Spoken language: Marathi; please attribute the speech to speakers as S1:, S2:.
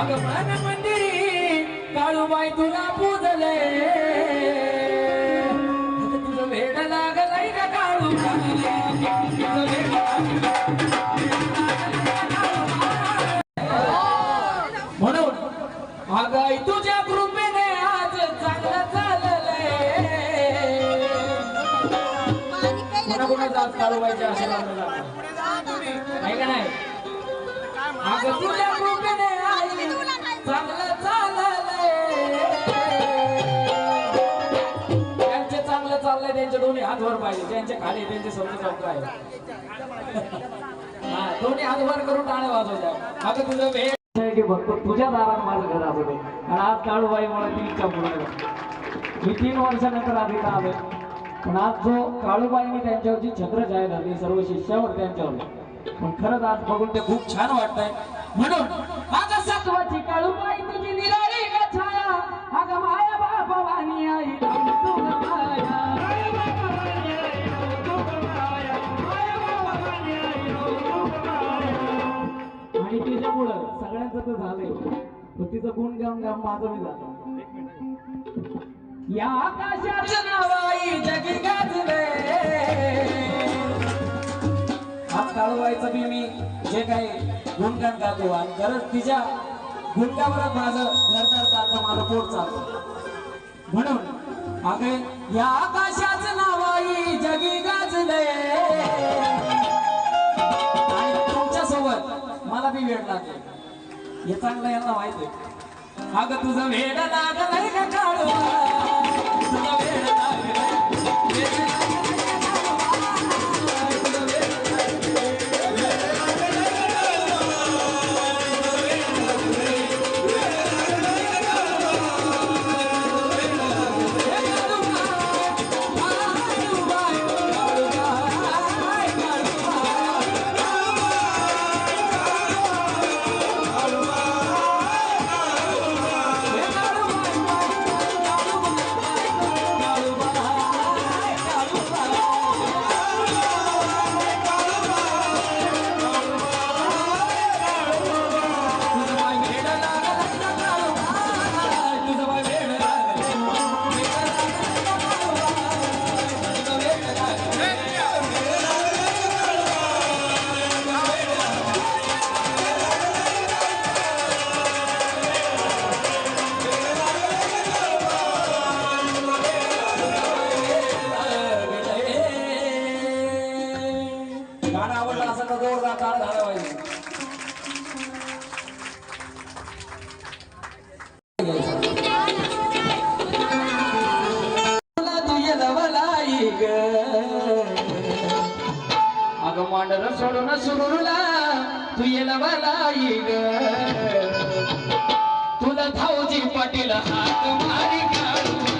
S1: अगमान मंदिरी काळूबाई तुला पूजले. भेट म्हणून अगाई तुझ्या कृपेने आज चांगलं चाललंय. कोणाचा आज काळूबाईच्या नाही? तुझ्या कृपेने हात वर पाहिजे ज्यांच्या खाली त्यांचे समजा चौक आहे हा, दोन्ही हात वर करून टाळे वाजवायच्या मग तुझं वेळ की भरपूर तुझ्या दारात माझं घर असू दे आणि आज काळूबाई मला ती इच्छा पूर्ण झाली. मी तीन वर्षानंतर आधी का आलोय. पण आज जो काळूबाईंनी त्यांच्यावरची छत्र जाहीर झाली सर्व शिष्यावर त्यांच्यावर. पण खरंच आज बघून ते खूप छान वाटतंय. म्हणून अगं सत्वाची काळूबाई तुझी निराळी छाया अगं तिच्यामुळं सगळ्यांचं तर झालंय. पण तिचं गुण गाऊन गाऊन माझं मी झालं या आकाशाचं नाव आई जगी गाजले आज काळूबाईचं बी मी. जे काही गुणगान गातो आणि खरंच तिच्या गुणगावरच माझं घरदार चालतं माझं पोट चालतं. म्हणून अगे या आकाशाचं नाव आई जगी गाजले सोबत वेळ लागले? हे चांगलं यांना माहीत आहे. अगं तुझं वेळ लागलंय का काळू तुझा वेळ लागलंय. अगं मांडर सोडून सुरूला तू ये लवलाई ग तुला धावजी पाटील हात मारी काढू